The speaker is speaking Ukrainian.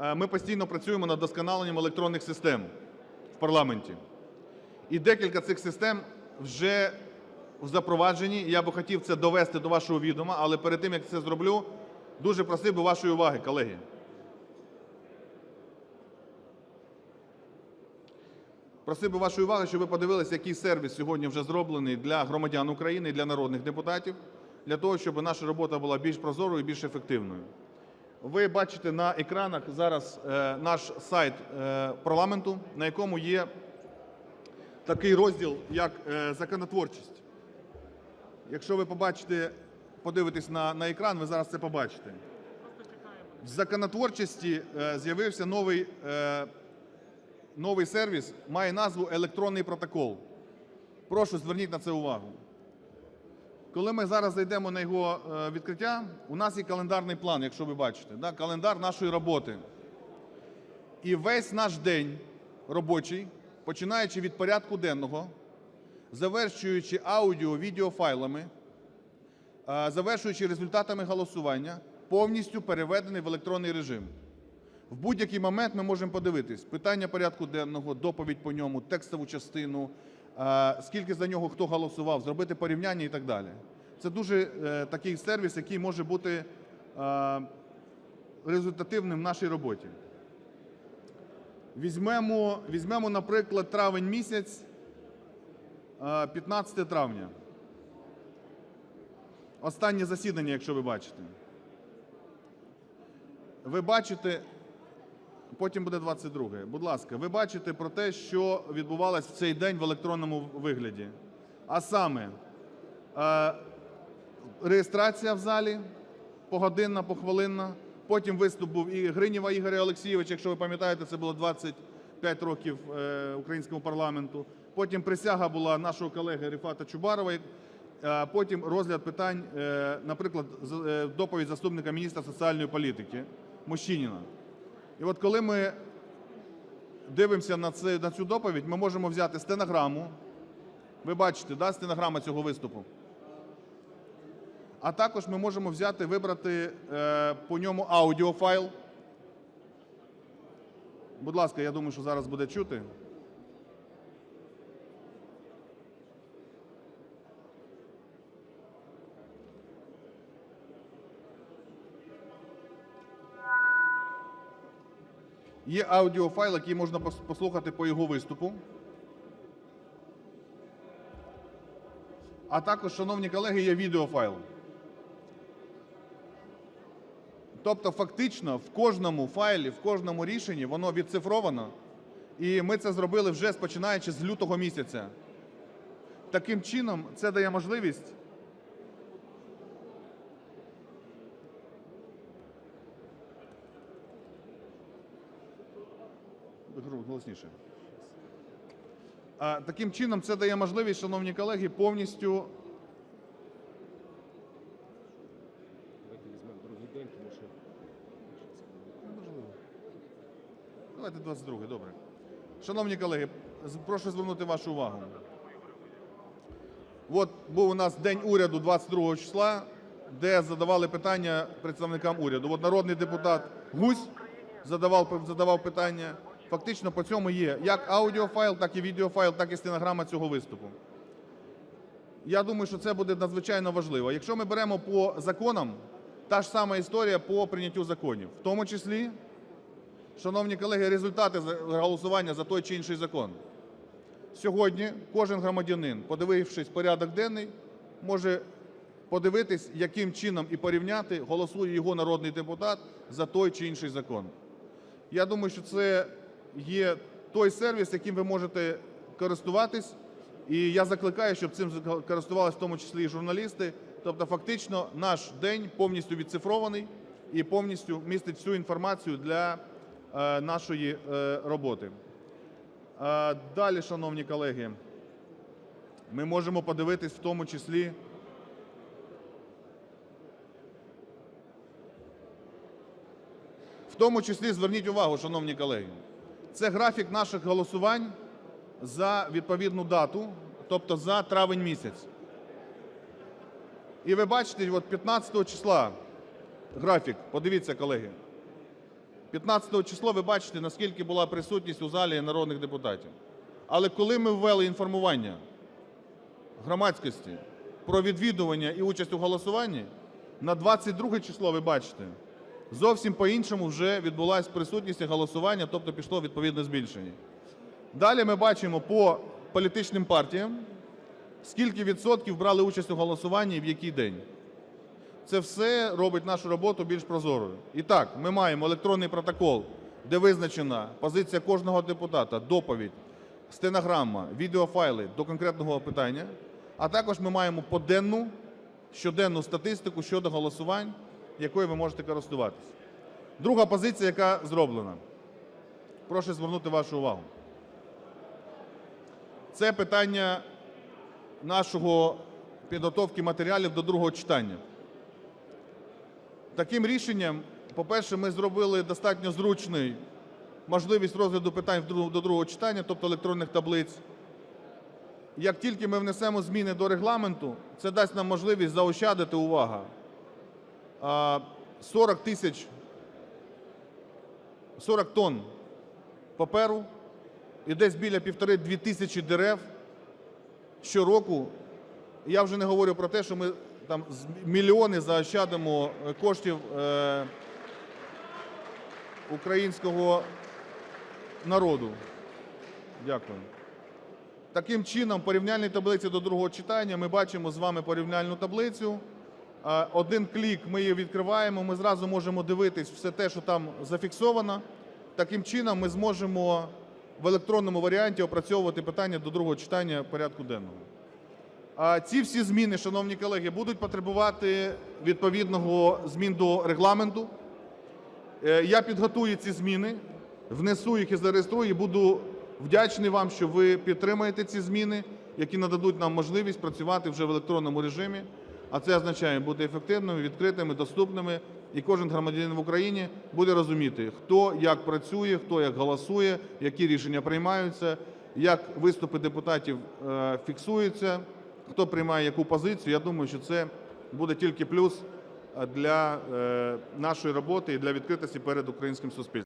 е, ми постійно працюємо над вдосконаленням електронних систем в парламенті. І декілька цих систем вже запроваджені. Я би хотів це довести до вашого відома, але перед тим, як це зроблю, дуже просив би вашої уваги, колеги. Просив би вашої уваги, щоб ви подивилися, який сервіс сьогодні вже зроблений для громадян України і для народних депутатів, для того, щоб наша робота була більш прозорою і більш ефективною. Ви бачите на екранах зараз е, наш сайт е, парламенту, на якому є такий розділ, як е, законотворчість. Якщо ви побачите, подивитесь на, на екран, ви зараз це побачите. В законотворчості з'явився новий, новий сервіс, має назву електронний протокол. Прошу, зверніть на це увагу. Коли ми зараз зайдемо на його е, відкриття, у нас є календарний план, якщо ви бачите, да, календар нашої роботи. І весь наш день робочий, починаючи від порядку денного, завершуючи аудіо, відеофайлами, е, завершуючи результатами голосування, повністю переведений в електронний режим. В будь-який момент ми можемо подивитись питання порядку денного, доповідь по ньому, текстову частину, скільки за нього хто голосував, зробити порівняння і так далі. Це дуже е, такий сервіс, який може бути е, результативним в нашій роботі. Візьмемо, візьмемо, наприклад, травень місяць, е, 15 травня. Останнє засідання, якщо ви бачите. Ви бачите, потім буде 22-е. Будь ласка, ви бачите про те, що відбувалось в цей день в електронному вигляді. А саме, е, реєстрація в залі погодинна, похвилинна. Потім виступ був і Гриніва Ігоря Олексійовича, якщо ви пам'ятаєте, це було 25 років е, українському парламенту. Потім присяга була нашого колеги Рифата Чубарова. Е, Потім розгляд питань, наприклад, доповідь заступника міністра соціальної політики Мощініна. І от коли ми дивимося на, цю доповідь, ми можемо взяти стенограму. Ви бачите, да, стенограма цього виступу. А також ми можемо взяти, вибрати е, по ньому аудіофайл. Будь ласка, я думаю, що зараз буде чути. Є аудіофайл, який можна послухати по його виступу. А також, шановні колеги, є відеофайл. Тобто, фактично, в кожному файлі, в кожному рішенні воно відцифровано, і ми це зробили вже починаючи з лютого місяця. Таким чином, це дає можливість голосніше. Таким чином, це дає можливість, шановні колеги, повністю Давайте візьмемо другий день, тому що Давайте 22, добре. Шановні колеги, прошу звернути вашу увагу. От був у нас День уряду 22 числа, де задавали питання представникам уряду. От народний депутат Гусь задавав, задавав питання. Фактично по цьому є як аудіофайл, так і відеофайл, так і стенограма цього виступу. Я думаю, що це буде надзвичайно важливо. Якщо ми беремо по законам, та ж сама історія по прийняттю законів, в тому числі Шановні колеги, результати голосування за той чи інший закон. Сьогодні кожен громадянин, подивившись порядок денний, може подивитись, яким чином і порівняти, голосує його народний депутат за той чи інший закон. Я думаю, що це той сервіс, яким ви можете користуватись, і я закликаю, щоб цим користувалися в тому числі і журналісти. Тобто, фактично, наш день повністю відцифрований і повністю містить всю інформацію для е, нашої е, роботи. Е, Далі, шановні колеги, ми можемо подивитись в тому числі. В тому числі зверніть увагу, шановні колеги, це графік наших голосувань за відповідну дату, тобто за травень місяць. І ви бачите, от 15 числа графік, подивіться, колеги. 15 число ви бачите, наскільки була присутність у залі народних депутатів. Але коли ми ввели інформування громадськості про відвідування і участь у голосуванні, на 22 число, ви бачите, зовсім по-іншому вже відбулася присутність і голосування, тобто пішло відповідне збільшення. Далі ми бачимо по політичним партіям, скільки відсотків брали участь у голосуванні і в який день. Це все робить нашу роботу більш прозорою. І так, ми маємо електронний протокол, де визначена позиція кожного депутата, доповідь, стенограма, відеофайли до конкретного питання. А також ми маємо поденну, щоденну статистику щодо голосувань, якою ви можете користуватися. Друга позиція, яка зроблена. Прошу звернути вашу увагу. Це питання нашого підготовки матеріалів до другого читання. Таким рішенням, по-перше, ми зробили достатньо зручний можливість розгляду питань до другого читання, тобто електронних таблиць. Як тільки ми внесемо зміни до регламенту, це дасть нам можливість заощадити увага. А, 40 тисяч 40 тонн паперу і десь біля півтори-дві тисячі дерев щороку. Я вже не говорю про те, що ми там мільйони заощадимо е, коштів е, українського народу. Дякую. Таким чином, в порівняльній таблиці до другого читання ми бачимо з вами порівняльну таблицю. Е, Один клік, ми її відкриваємо, ми зразу можемо дивитись все те, що там зафіксовано. Таким чином ми зможемо в електронному варіанті опрацьовувати питання до другого читання порядку денного. А ці всі зміни, шановні колеги, будуть потребувати відповідного змін до регламенту. Е, Я підготую ці зміни, внесу їх і зареєструю. і Буду вдячний вам, що ви підтримаєте ці зміни, які нададуть нам можливість працювати вже в електронному режимі. А це означає бути ефективними, відкритими, доступними. І кожен громадянин в Україні буде розуміти, хто як працює, хто як голосує, які рішення приймаються, як виступи депутатів е, фіксуються, хто приймає яку позицію. Я думаю, що це буде тільки плюс для е, нашої роботи і для відкритості перед українським суспільством.